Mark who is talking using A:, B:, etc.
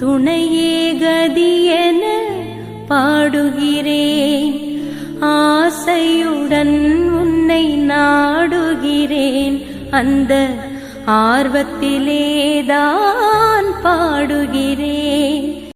A: துணையே கதியென பாடுகிறேன். ஆசையுடன் உன்னை நாடுகிறேன். அந்த ஆர்வத்திலேதான் பாடுகிறேன்.